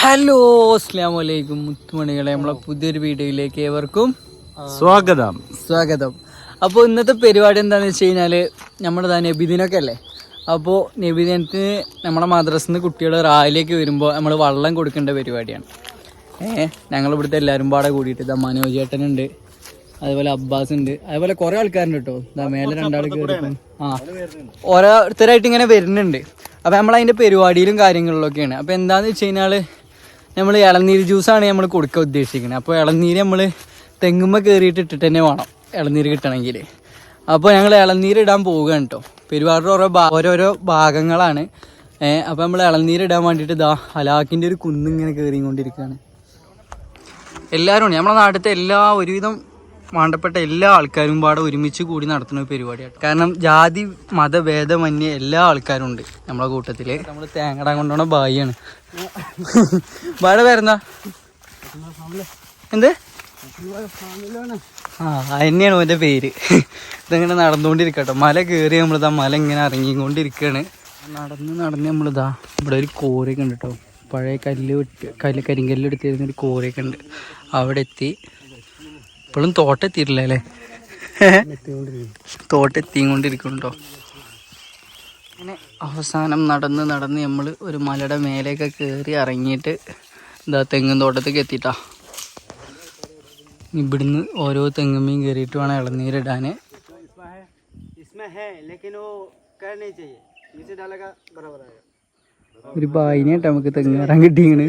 Hello അസ്ലാം വലൈക്കും മുത്തുമണികളെ. നമ്മളെ പുതിയൊരു വീഡിയോയിലേക്ക് ഏവർക്കും സ്വാഗതം. സ്വാഗതം. അപ്പോൾ ഇന്നത്തെ പരിപാടി എന്താണെന്ന് വെച്ച് കഴിഞ്ഞാൽ നമ്മുടെ താ നബിദിനൊക്കെ അല്ലേ? അപ്പോൾ നബിദിനത്തിന് നമ്മളെ മദ്രസിൽ നിന്ന് കുട്ടികൾ റാലിലേക്ക് വരുമ്പോൾ നമ്മൾ വള്ളം കൊടുക്കേണ്ട പരിപാടിയാണ്. ഏഹ് ഞങ്ങളിവിടുത്തെ എല്ലാവരും പാടെ കൂടിയിട്ട് ഇതാ മനോജ് ചേട്ടനുണ്ട് അതുപോലെ അബ്ബാസ് ഉണ്ട് അതുപോലെ കുറേ ആൾക്കാരുണ്ട് കേട്ടോ ഇതാ മേലെ രണ്ടാൾ കയറി ആ ഓരോരുത്തരായിട്ട് ഇങ്ങനെ വരുന്നുണ്ട്. അപ്പോൾ നമ്മൾ അതിന്റെ പരിപാടിയിലും കാര്യങ്ങളിലൊക്കെയാണ്. അപ്പോൾ എന്താണെന്ന് വെച്ച് കഴിഞ്ഞാൽ നമ്മൾ ഇളനീര് ജ്യൂസാണ് നമ്മൾ കൊടുക്കാൻ ഉദ്ദേശിക്കുന്നത് അപ്പോൾ ഇളനീര് നമ്മൾ തെങ്ങുമ്മ കയറിയിട്ട് ഇട്ടിട്ട് തന്നെ വേണം ഇളനീര് കിട്ടണമെങ്കിൽ അപ്പോൾ ഞങ്ങൾ ഇളനീര് ഇടാൻ പോവുകയാണ് കേട്ടോ പെരുവാറിന്റെ ഓരോ ഓരോരോ ഭാഗങ്ങളാണ്. അപ്പോൾ നമ്മൾ ഇളനീര് ഇടാൻ വേണ്ടിയിട്ട് ഇതാ ഹലാക്കിന്റെ ഒരു കുന്നിങ്ങനെ കയറിക്കൊണ്ടിരിക്കുകയാണ് എല്ലാവരും നമ്മുടെ നാട്ടിലത്തെ എല്ലാ ഒരുവിധം വേണ്ടപ്പെട്ട എല്ലാ ആൾക്കാരും പാടെ ഒരുമിച്ച് കൂടി നടത്തുന്ന ഒരു പരിപാടിയാണ് കാരണം ജാതി മതഭേദമന്യേ എല്ലാ ആൾക്കാരും ഉണ്ട് നമ്മളെ കൂട്ടത്തിൽ. നമ്മൾ തേങ്ങട കൊണ്ടുപോണ ബായിയാണ് ബാട പേരെന്താ? എന്ത്? ആ തന്നെയാണ് ഓന്റെ പേര്. ഇതിങ്ങനെ നടന്നുകൊണ്ടിരിക്കട്ടോ. മല കയറി നമ്മളിതാ മല ഇങ്ങനെ ഇറങ്ങിക്കൊണ്ടിരിക്കുകയാണ് നടന്ന് നടന്ന് നമ്മളിതാ ഇവിടെ ഒരു കോരയൊക്കെ ഉണ്ട് കേട്ടോ. പഴയ കല്ല് കല്ല് കരിങ്കല്ല് എടുത്തിരുന്ന ഒരു കോരയൊക്കെ ഉണ്ട്. അവിടെ എത്തി. ഇപ്പോഴും തോട്ടെത്തിയിട്ടില്ല അല്ലേ? തോട്ടെത്തിക്കൊണ്ടിരിക്കുന്നുണ്ടോ? അങ്ങനെ അവസാനം നടന്ന് നടന്ന് നമ്മൾ ഒരു മലയുടെ മേലെയൊക്കെ കയറി ഇറങ്ങിയിട്ട് എന്താ തെങ്ങും തോട്ടത്തേക്ക് എത്തിയിട്ടാ. ഇവിടുന്ന് ഓരോ തെങ്ങുമ്മയും കയറിയിട്ട് വേണം ഇളനീരിടാൻ ഒരു ബായിനെ നമുക്ക് തെങ്ങ് കയറാൻ കിട്ടിയാണ്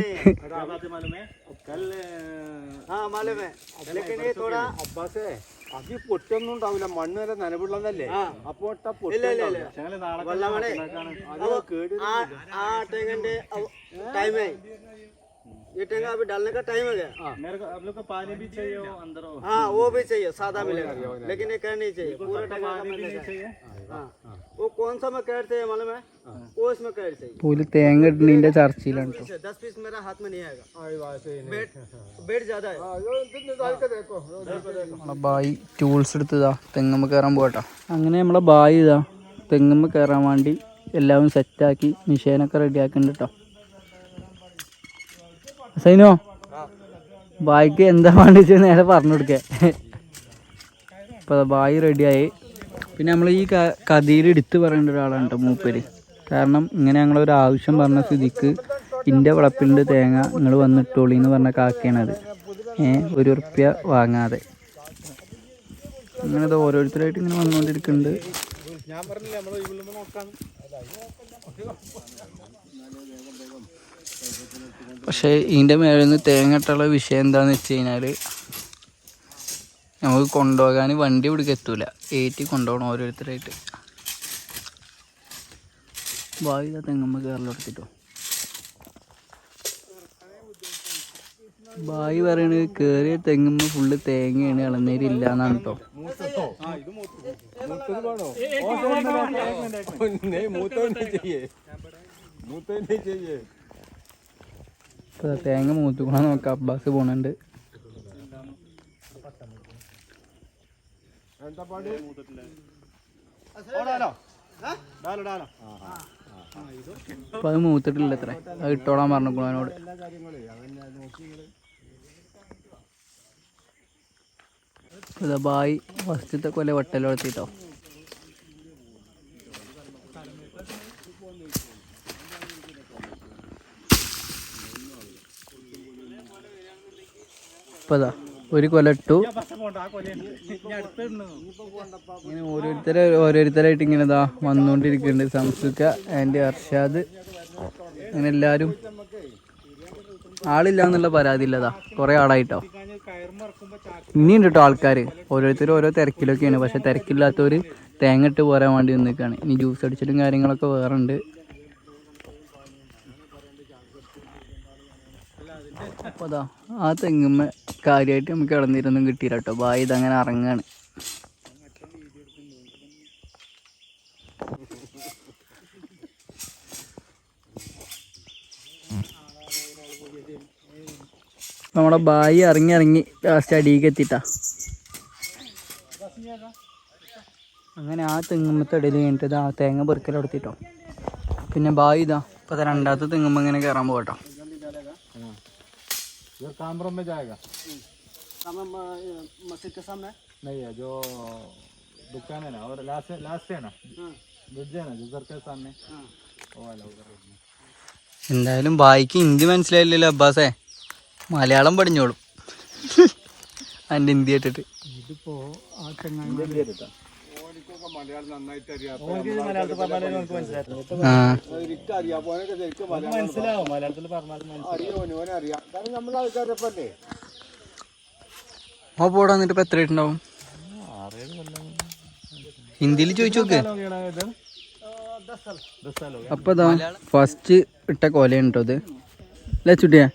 कल हाँ मालूम है लेकिन ये थोड़ा അബ്ബാസേ അത് പൊട്ടൊന്നും ഉണ്ടാവില്ല മണ്ണ് വരെ നനവുള്ളതല്ലേ അപ്പൊ ഇല്ല ഇല്ല ഇല്ല വല്ലമണെ आ आ टेंगे टाइम है ये टेंगा अभी डालने का टाइम है क्या मेरे को आप लोग को पानी भी चाहिए अंदर हाँ वो भी चाहिए सादा मिलेगा लेकिन ये कर नहीं चाहिए पूरा टेंगा का मिलेगा हाँ वो कौन सा में कैड चाहिए मालूम है वो इसमें कैड चाहिए പോല് തേങ്ങ ഇടുന്നതിൻ്റെ ചർച്ചയിലാണ് കേട്ടോ पीछे, दस पीस मेरा हाथ में नहीं आएगा बेड बेड ज्यादा है നമ്മളെ ബായി ടൂൾസ് എടുത്തതാ തെങ്ങമ്മ കയറാൻ പോകട്ടോ അങ്ങനെ നമ്മളെ ബായി ഇതാ തെങ്ങമ്മ കയറാൻ വേണ്ടി എല്ലാവരും സെറ്റാക്കി മിഷീനൊക്കെ റെഡിയാക്കുന്നുണ്ട് കേട്ടോ സൈനോ ബായിക്ക് എന്താ വേണ്ടിച്ച് നേരെ പറഞ്ഞു കൊടുക്കേ ഇപ്പൊ ബായി റെഡിയായി പിന്നെ നമ്മൾ ഈ കഥയിൽ എടുത്ത് പറയേണ്ട ഒരാളാണ് കേട്ടോ മൂപ്പര്. കാരണം ഇങ്ങനെ ഞങ്ങളൊരു ആവശ്യം പറഞ്ഞ സ്ഥിതിക്ക് ഇന്റെ വളപ്പിലുണ്ട് തേങ്ങ നിങ്ങൾ വന്നിട്ടോളി എന്ന് പറഞ്ഞ കാക്കയാണത് ഏ ഒരു ഉറുപ്യ വാങ്ങാതെ. അങ്ങനെ അത് ഓരോരുത്തരായിട്ട് ഇങ്ങനെ വന്നുകൊണ്ടിരിക്കുന്നുണ്ട് പക്ഷേ ഇതിന്റെ മേളിൽ നിന്ന് തേങ്ങ ഇട്ടുള്ള വിഷയം എന്താണെന്ന് വെച്ച് കഴിഞ്ഞാൽ നമുക്ക് കൊണ്ടുപോകാൻ വണ്ടി ഇവിടേക്ക് എത്തൂല. ഏറ്റി കൊണ്ടുപോകണം ഓരോരുത്തരായിട്ട്. ബായി തെങ്ങമ്മ കയറലെടുത്തിട്ടോ ബായി പറയണത് കേറിയ തെങ്ങുമ്മ ഫുള്ള് തേങ്ങയാണ് ഇളനീര് ഇല്ല എന്നാണ് കേട്ടോ തേങ്ങ മൂത്തുക്കണോ നോക്കാം. അബ്ബാസ് പോണുണ്ട്. അപ്പൊ അത് മൂത്തിട്ടില്ല അത്ര അത് ഇട്ടോളാൻ പറഞ്ഞു അവനോട്. ബായി ഫസ്റ്റത്തെ കൊല വട്ടൽ വളർത്തിട്ടോ ഇപ്പതാ ഒരു കൊല ഇട്ടു. ഇങ്ങനെ ഓരോരുത്തരെ ഓരോരുത്തരായിട്ട് ഇങ്ങനെ ഇതാ വന്നുകൊണ്ടിരിക്കുന്നുണ്ട് സംസുക്ക ആൻഡ് അർഷാദ് അങ്ങനെ എല്ലാവരും ആളില്ല എന്നുള്ള പരാതി ഇല്ലതാ കുറെ ആളായിട്ടോ. ഇനിയുണ്ട് കേട്ടോ ആൾക്കാർ ഓരോരുത്തരും ഓരോ തിരക്കിലൊക്കെയാണ്. പക്ഷെ തിരക്കില്ലാത്തവർ തേങ്ങ ഇട്ട് പോരാൻ വേണ്ടി നിൽക്കുകയാണ് ഇനി ജ്യൂസ് അടിച്ചിട്ടും കാര്യങ്ങളൊക്കെ വേറെ ഉണ്ട് അപ്പോൾ അതാ ആ തെങ്ങുമ്മ കാര്യമായിട്ട് നമുക്ക് ഇളനീരൊന്നും കിട്ടിയില്ല കേട്ടോ ബായ് ഇതങ്ങനെ ഇറങ്ങാണ്. നമ്മുടെ ബായി ഇറങ്ങി ഇറങ്ങി ലാസ്റ്റ് അടിയിലേക്ക് എത്തിട്ടാ അങ്ങനെ ആ തെങ്ങുമ്പത്തെ ഇടയിൽ കഴിഞ്ഞിട്ട് ആ തേങ്ങ പെറുക്കലെടുത്തിട്ടോ പിന്നെ ബായി ഇതാ ഇപ്പം രണ്ടാമത്തെ തെങ്ങുമ്പോൾ ഇങ്ങനെ കയറാൻ പോകട്ടോ जो कामरों में जाएगा सामने म- मस्जिद के सामने नहीं है जो दुकान है ना और लास्ट लास्ट है ना हाँ ब्रिज है ना जो घर के सामने हाँ वो वाला उधर എന്തായാലും ബായിക്ക് ഹിന്ദി മനസ്സിലായില്ലല്ലോ അബ്ബാസേ മലയാളം പഠിഞ്ഞോളും അതിൻ്റെ ഹിന്ദി കേട്ടിട്ട് ഇതിപ്പോ ആ ചങ്ങായി മലയാളത്തിൽ പറഞ്ഞാലേ ഓ പോടാ എന്നിട്ട് ഇപ്പൊ എത്ര ആയിട്ടുണ്ടാവും? ഹിന്ദിയിൽ ചോദിച്ചു നോക്ക്. അപ്പൊ ഇതാ ഫസ്റ്റ് ഇട്ട കൊലയാണ് കേട്ടോ ഇത്. അല്ലേ ചുട്ടിയാ?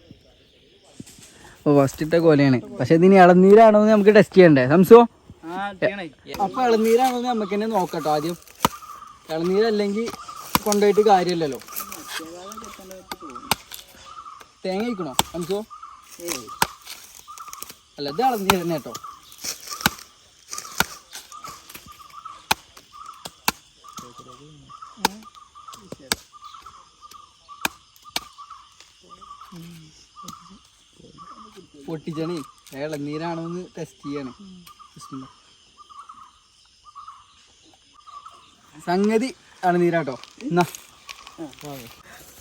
അപ്പൊ ഫസ്റ്റ് ഇട്ട കൊലയാണ്. പക്ഷെ ഇതിന് ഇളനീരാണോ എന്ന് നമുക്ക് ടെസ്റ്റ് ചെയ്യണ്ടേ? സംസോ അപ്പൊ ഇളനീരാണെന്ന് നമുക്ക് തന്നെ നോക്കട്ടോ ആദ്യം. ഇളനീരല്ലെങ്കിൽ കൊണ്ടുപോയിട്ട് കാര്യമില്ലല്ലോ. തേങ്ങ കഴിക്കണോ സംസോ അല്ല ഇത് ഇളനീര് തന്നെ കേട്ടോ. പൊട്ടിച്ചണേ. ഇളനീരാണോ എന്ന് ടെസ്റ്റ് ചെയ്യാണ്. സംഗതി നീരാട്ടോ. എന്നാ.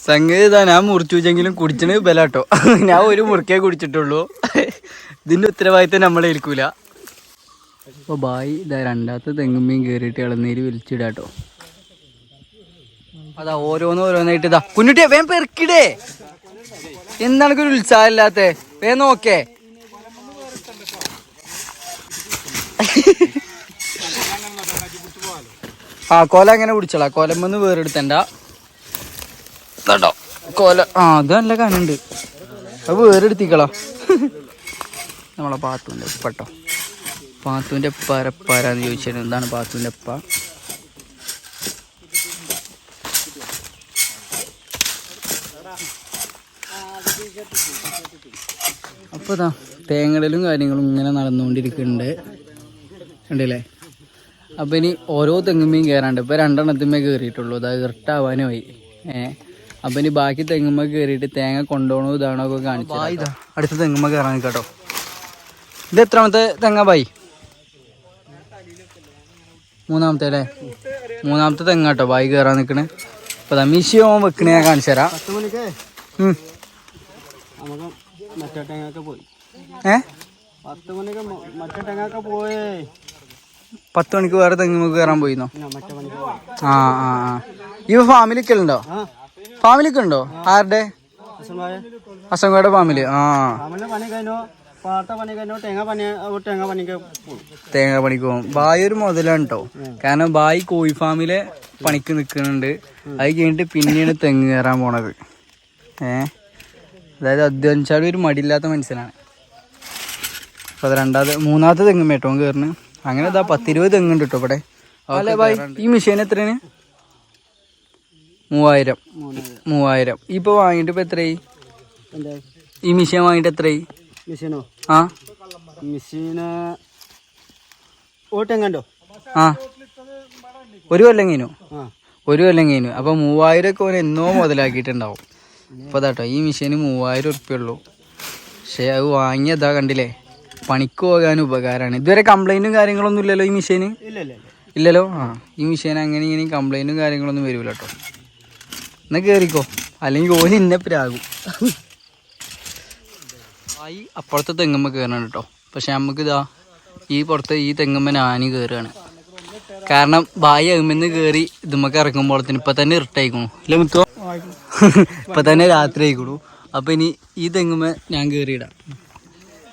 സംഗതി ഇതാ ഞാൻ മുറിച്ചു വെച്ചെങ്കിലും കുടിച്ചണ് ബലാട്ടോ. ഞാൻ ഒരു മുറിക്കേ കുടിച്ചിട്ടുള്ളൂ. ഇതിന്റെ ഉത്തരവാദിത്തം നമ്മളെ ഇരിക്കൂല അപ്പൊ ബായി ഇതാ രണ്ടാമത്തെ തെങ്ങുമ്മീൻ കയറിയിട്ട് ഇളനീര് വലിച്ചിടാട്ടോ അതാ ഓരോന്ന് ഓരോന്നായിട്ട് ഇതാ. കുഞ്ഞുട്ടിയെ വേം പെറുക്കിടേ. എന്താണ് ഒരു ഉത്സാഹമില്ലാത്ത? വേ നോക്കേ. ആ കോല അങ്ങനെ പിടിച്ചോളാ. കോലമ്മന്ന് വേറെടുത്തണ്ട. കോല ആ അത് നല്ല കനുണ്ട്. അത് വേറെടുത്തിക്കളാ. നമ്മളെ പാത്തുവിന്റെ ഉപ്പട്ടോ പാത്തുവിന്റെ പരപ്പാരാന്ന് ചോദിച്ചിട്ട് എന്താണ് പാത്തുവിന്റെ ഉപ്പ? അപ്പോൾ ഇതാ തേങ്ങടലും കാര്യങ്ങളും ഇങ്ങനെ നടന്നുകൊണ്ടിരിക്കുന്നുണ്ട്. കണ്ടില്ലേ? അപ്പം ഇനി ഓരോ തെങ്ങുമ്മയും കയറാണ്ട് ഇപ്പോൾ രണ്ടെണ്ണത്തിന്മേ കയറിയിട്ടുള്ളൂ അത് ഇർട്ടാവാനും പോയി ഏ? അപ്പം ഇനി ബാക്കി തെങ്ങുമ്മ കയറിയിട്ട് തേങ്ങ കൊണ്ടുപോകണോ ഇതാണോ ഒക്കെ കാണിച്ചു ഇതാ. അടുത്ത തെങ്ങുമ്മ കയറാൻ നിൽക്കട്ടോ ഇത് എത്രാമത്തെ തെങ്ങ ബായി? മൂന്നാമത്തെ അല്ലേ? മൂന്നാമത്തെ തെങ്ങ കേട്ടോ ബായി കയറാൻ നിൽക്കണേ അപ്പോൾ അതാ ഓം വെക്കണേ ഞാൻ കാണിച്ചു തരാം. പോയി. ഏ? പത്ത് മണിക്ക് മറ്റേ തെങ്ങൊക്കെ പോയി. പത്ത് മണിക്ക് വേറെ തെങ്ങുമ്മ കയറാൻ പോയിന്നോ ആ ആ ഇവ ഫാമിലിക്ക് ഉണ്ടോ? ഫാമിലിക്ക് ഉണ്ടോ? ആരുടെ? അസംഗയുടെ ഫാമിലി ആ. തേങ്ങ പണി തേങ്ങ പണിക്ക് പോകും. ബായി ഒരു മുതലാണ് കേട്ടോ കാരണം ബായി കോഴി ഫാമിലെ പണിക്ക് നിൽക്കുന്നുണ്ട് അത് കഴിഞ്ഞിട്ട് പിന്നെയാണ് തെങ്ങ് കയറാൻ പോണത്. ഏ? അതായത് അധ്വാനിച്ചാലും ഒരു മടിയില്ലാത്ത മനുഷ്യനാണ്. അപ്പൊ അത് രണ്ടാമത്തെ മൂന്നാമത്തെ തെങ്ങും കേട്ടോ കയറുന്നു. അങ്ങനെ ഇതാ പത്തിരുപത് തെങ്ങുണ്ട് കേട്ടോ ഇവിടെ. അല്ലേ ബായ് ഈ മെഷീൻ എത്രയാണ്? മൂവായിരം. മൂവായിരം. ഇപ്പൊ വാങ്ങിട്ട് ഇപ്പൊ എത്രയായി? ഈ മെഷീൻ വാങ്ങിട്ട് എത്രയായി? മെഷീനോ ആ. മെഷീന് ഓട്ടെങ്ങണ്ടോ ആ. ഒരു കൊല്ലം കഴിഞ്ഞു ഒരു കൊല്ലം കഴിഞ്ഞു അപ്പൊ മൂവായിരം ഒക്കെ ഓൻ എന്നോ മുതലാക്കിയിട്ടുണ്ടാവും. അപ്പൊ അതാട്ടോ ഈ മെഷീന് മൂവായിരം ഉറുപ്പ്യ ഉള്ളൂ. പക്ഷെ അത് വാങ്ങിയതാ കണ്ടില്ലേ? പണിക്ക് പോകാൻ ഉപകാരമാണ്. ഇതുവരെ കംപ്ലൈന്റും കാര്യങ്ങളൊന്നും ഇല്ലല്ലോ ഈ മെഷീന് ഇല്ല ഇല്ല. ഇല്ല ഇല്ലല്ലോ? ആ ഈ മെഷീൻ അങ്ങനെ ഇങ്ങനെ കംപ്ലൈന്റും കാര്യങ്ങളൊന്നും വരില്ല കേട്ടോ എന്നാ കേറിക്കോ. അല്ലെങ്കിൽ ഓന് ഇന്നപ്പരാകും പ്രാകും. ആയി അപ്പുറത്തെ തെങ്ങമ്മ കയറണം കേട്ടോ പക്ഷെ നമുക്ക് ഇതാ ഈ പുറത്ത് ഈ തെങ്ങമ്മ ഞാൻ കയറുകയാണ് കാരണം ബായി അകുമെന്ന് കയറി ഇതുമ്മക്ക് ഇറങ്ങുമ്പോഴത്തേന് ഇപ്പൊ തന്നെ ഇറിട്ടായിക്കണു അല്ലേ മുത്തോ? ഇപ്പൊ തന്നെ രാത്രി ആയിക്കണു അപ്പൊ ഇനി ഈ തെങ്ങുമ്മ ഞാൻ കയറിയിടാം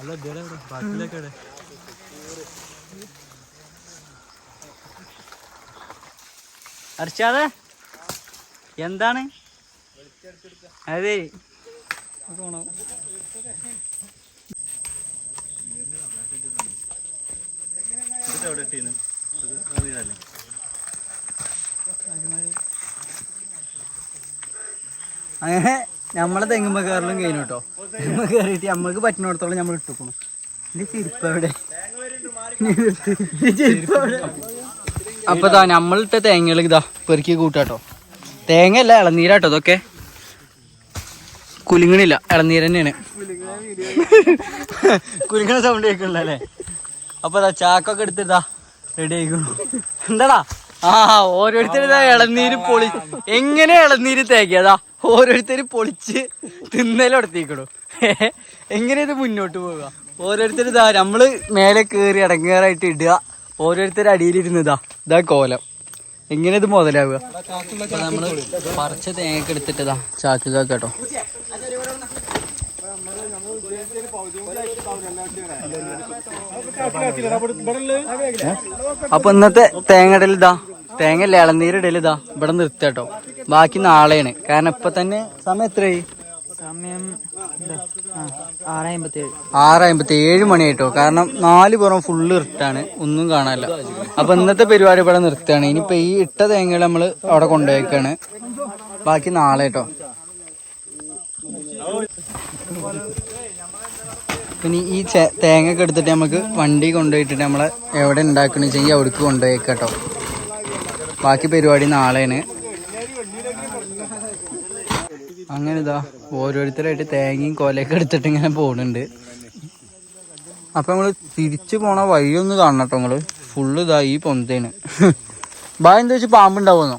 അല്ല ഇതേടെ ബാക്കിലൊക്കെ എവിടെ? അർച്ചാതെ എന്താണ്? അതെ. പോണോ അങ്ങനെ നമ്മളെ തെങ്ങുമ്പോ കയറലും കഴിഞ്ഞു കേട്ടോ തെങ്ങുമ്പോ കയറിയിട്ട് നമ്മക്ക് പറ്റുന്നിടത്തോളം നമ്മൾ ഇട്ടുക്കണം എന്റെ ചെരുപ്പ് എവിടെ? അപ്പൊ ഇതാ നമ്മളിട്ട തേങ്ങകൾ ഇതാ പെറുക്കി കൂട്ടാട്ടോ തേങ്ങ അല്ല ഇളനീരാട്ടോ ഇതൊക്കെ. കുലുങ്ങണില്ല ഇളനീര് തന്നെയാണ്. കുലുങ്ങണ സൗണ്ട് കേൾക്കണല്ലേ അപ്പൊ ചാക്കൊക്കെ എടുത്തിട്ടാ റെഡി ആയിക്കണു. എന്താടാ? ആ ഓരോരുത്തരും ഇളനീര് പൊളി എങ്ങനെ ഇളനീര് തേക്കിയതാ ഓരോരുത്തര് പൊളിച്ച് തിന്നലെടുത്തേക്കണു എങ്ങനെ ഇത് മുന്നോട്ട് പോവുക? ഓരോരുത്തർ ഇതാ നമ്മൾ മേലെ കയറി ഇടങ്ങേറായിട്ട് ഇടുക. ഓരോരുത്തർ അടിയിലിരുന്നതാ ഇതാ കോലം. എങ്ങനെ ഇത് മുതലാവുക? നമ്മൾ പറിച്ച തേങ്ങയൊക്കെ എടുത്തിട്ടതാ ചാക്ക് കേട്ടോ. അപ്പൊ ഇന്നത്തെ തേങ്ങടൽ ഇതാ തേങ്ങ അല്ല ഇളനീരിടൽ ഇതാ ഇവിടെ നിർത്തട്ടോ ബാക്കി നാളെയാണ്. കാരണം ഇപ്പൊ തന്നെ സമയം എത്രയായി? സമയം ആറ് അമ്പത്തേഴ് ആറ് അമ്പത്തി ഏഴ് മണിയായിട്ടോ. കാരണം നാല് പുറം ഫുള്ള് ഇട്ടാണ് ഒന്നും കാണാനില്ല. അപ്പൊ ഇന്നത്തെ പരിപാടി ഇവിടെ നിർത്തുകയാണ് ഇനിയിപ്പോ ഈ ഇട്ട തേങ്ങകൾ നമ്മൾ അവിടെ കൊണ്ടുപോയേക്കാണ്. ബാക്കി നാളെ കേട്ടോ പിന്നെ ഈ തേങ്ങ ഒക്കെ എടുത്തിട്ട് നമുക്ക് വണ്ടി കൊണ്ടുപോയിട്ടിട്ട് നമ്മളെ എവിടെ ഉണ്ടാക്കണെന്ന് വെച്ചെങ്കിൽ അവിടേക്ക് കൊണ്ടുപോയേക്കാട്ടോ. ബാക്കി പരിപാടി നാളെയാണ്. അങ്ങനെ ഇതാ ഓരോരുത്തരായിട്ട് തേങ്ങയും കൊലയൊക്കെ എടുത്തിട്ട് ഇങ്ങനെ പോകുന്നുണ്ട് അപ്പൊ നമ്മൾ തിരിച്ചു പോണ വഴി ഒന്ന് കാണണം കേട്ടോ നമ്മൾ ഫുള്ള് ഇതാ ഈ പൊന്തേന് ബായ് എന്താ വെച്ചാൽ പാമ്പുണ്ടാവുന്നോ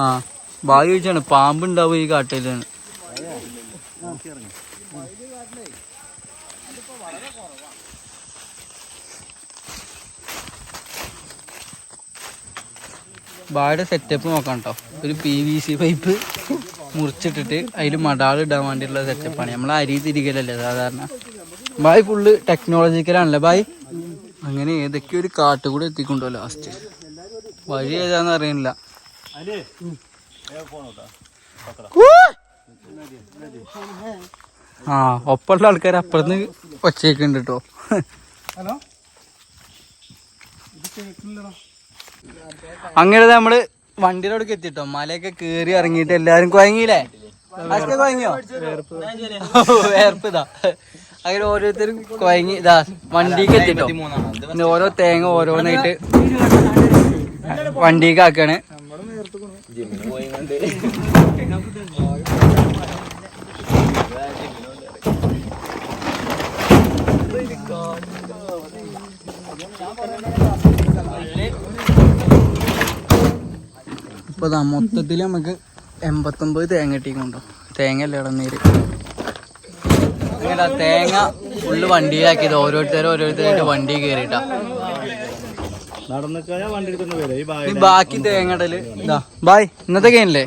ആ ബായ് ചോദിച്ചാണ്. പാമ്പുണ്ടാവും ഈ കാട്ടിലാണ്. ബായുടെ സെറ്റപ്പ് നോക്കാം കേട്ടോ ഒരു പി വി സി പൈപ്പ് മുറിച്ചിട്ടിട്ട് അതിൽ മടാൾ ഇടാൻ വേണ്ടിയിട്ടുള്ള സെറ്റപ്പാണ് നമ്മൾ അരി തിരികലല്ലേ സാധാരണ. ബായ് ഫുള്ള് ടെക്നോളജിക്കലാണല്ലേ ബായ്? അങ്ങനെ ഏതൊക്കെ ഒരു കാട്ട് കൂടെ എത്തിക്കൊണ്ടോ ലാസ്റ്റ് വഴി ഏതാന്ന് അറിയണില്ല! ആ ഒപ്പമുള്ള ആൾക്കാർ അപ്പുറത്ത് ഒച്ചയൊക്കെ ഉണ്ട് കേട്ടോ അങ്ങനെ നമ്മൾ വണ്ടിയുടെ അവിടേക്ക് എത്തിട്ടോ? മലയൊക്കെ കേറി ഇറങ്ങിയിട്ട് എല്ലാരും കുഴങ്ങിയില്ലേ ആശിക കുഴങ്ങിയോ വേർപ്പ് ഇതാ അങ്ങനെ ഓരോരുത്തരും കുഴങ്ങി ഇതാ വണ്ടിക്ക് എത്തിട്ടോ? പിന്നെ ഓരോ തേങ്ങ ഓരോന്നായിട്ട് വണ്ടിക്ക് ആക്കാണ്. ഇപ്പൊ മൊത്തത്തിൽ നമുക്ക് എൺപത്തൊമ്പത് തേങ്ങ കിട്ടിക്കൊണ്ടോ തേങ്ങ അല്ലേ ഇളനീര് അങ്ങനെ തേങ്ങ ഫുള്ള് വണ്ടിയിലാക്കിയത്. ഓരോരുത്തരും ഓരോരുത്തരായിട്ട് വണ്ടി കയറിയിട്ടാ ഈ ഈ ബാക്കി തേങ്ങടൽ ഇതാ. ബായ് ഇന്നത്തെ കഴിഞ്ഞില്ലേ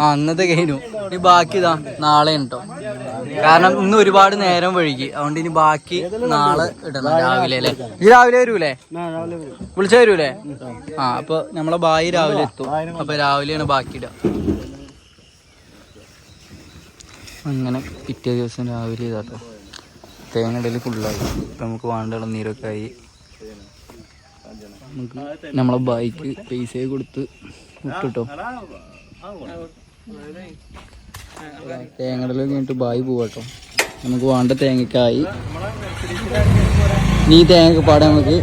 ആ ഇന്നത്തെ കഴിഞ്ഞു ഈ ബാക്കി ഇതാ. നാളെ ഉണ്ടോ കാരണം ഇന്ന് ഒരുപാട് നേരം വഴുകി അതുകൊണ്ട് ഇനി ബാക്കി നാളെ ഇടണം രാവിലെ അല്ലേ ഈ രാവിലെ വരൂലേ വിളിച്ച വരൂലേ ആ അപ്പൊ നമ്മളെ ബായി രാവിലെ എത്തും അപ്പൊ രാവിലെയാണ് ബാക്കി ഇടുക അങ്ങനെ പിറ്റേ ദിവസം രാവിലെ ഇതാട്ടോ തേങ്ങടൽ ഫുള്ളായി ഇപ്പൊ നമുക്ക് വേണ്ട നീരൊക്കെ ആയി നമുക്ക് നമ്മളെ ബൈക്ക് പൈസ കൊടുത്ത് വിട്ടിട്ടോ തേങ്ങടൽ കഴിഞ്ഞിട്ട് ബായി പോവാട്ടോ നമുക്ക് വേണ്ട തേങ്ങക്കായി. നീ തേങ്ങ പാടെ നമുക്ക്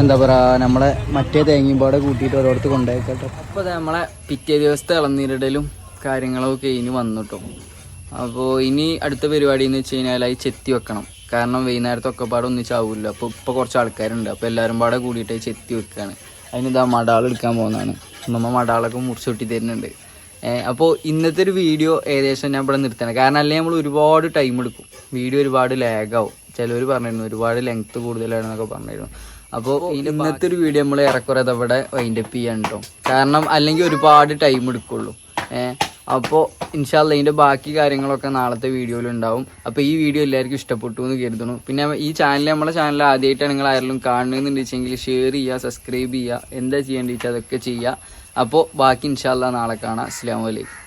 എന്താ പറയാ നമ്മളെ മറ്റേ തേങ്ങയും പാടെ കൂട്ടിയിട്ട് ഓരോടത്ത് കൊണ്ടുപോയിക്കട്ടോ അപ്പോൾ നമ്മളെ പിറ്റേ ദിവസത്തെ ഇളനീരിടലും കാര്യങ്ങളൊക്കെ ഇനി വന്നു കേട്ടോ അപ്പോൾ ഇനി അടുത്ത പരിപാടി എന്ന് വെച്ച് കഴിഞ്ഞാൽ അത് ചെത്തി വെക്കണം. കാരണം വൈകുന്നേരത്തൊക്കെ പാടെ ഒന്നിച്ചാവില്ല അപ്പോൾ ഇപ്പോൾ കുറച്ച് ആൾക്കാരുണ്ട്. അപ്പോൾ എല്ലാവരും പാടെ കൂടിയിട്ട് ചെത്തി വെക്കുകയാണ് അതിന് ഇതാ മടാൾ എടുക്കാൻ പോകുന്നതാണ് നമ്മ മടാളൊക്കെ മുറിച്ചു വെട്ടി തരുന്നുണ്ട്. അപ്പോൾ ഇന്നത്തെ ഒരു വീഡിയോ ഏകദേശം ഞാൻ ഇവിടെ നിർത്തണം കാരണം അല്ലെങ്കിൽ നമ്മൾ ഒരുപാട് ടൈം എടുക്കും. വീഡിയോ ഒരുപാട് ലാഗാവും ചിലവർ പറഞ്ഞിരുന്നു ഒരുപാട് ലെങ്ത് കൂടുതലാണെന്നൊക്കെ പറഞ്ഞിരുന്നു. അപ്പോൾ ഇന്നത്തെ ഒരു വീഡിയോ നമ്മൾ ഏറെക്കുറെ അവിടെ വൈൻഡപ്പ് ചെയ്യാൻ കേട്ടോ കാരണം അല്ലെങ്കിൽ ഒരുപാട് ടൈം എടുക്കുള്ളൂ. അപ്പോൾ ഇൻഷാല്ല ഇതിന്റെ ബാക്കി കാര്യങ്ങളൊക്കെ നാളത്തെ വീഡിയോയിൽ ഉണ്ടാവും. അപ്പോൾ ഈ വീഡിയോ എല്ലാവർക്കും ഇഷ്ടപ്പെട്ടു എന്ന് കരുതുന്നു. പിന്നെ ഈ ചാനൽ നമ്മളെ ചാനൽ ആദ്യമായിട്ടാണ് നിങ്ങൾ ആരെങ്കിലും കാണണമെന്നുണ്ടെങ്കിൽ വെച്ചെങ്കിൽ ഷെയർ ചെയ്യുക സബ്സ്ക്രൈബ് ചെയ്യുക. എന്താ ചെയ്യേണ്ടി വെച്ചാൽ അതൊക്കെ ചെയ്യുക. അപ്പോൾ ബാക്കി ഇൻഷാല്ല നാളെ കാണാം. അസ്സാം വലൈക്കും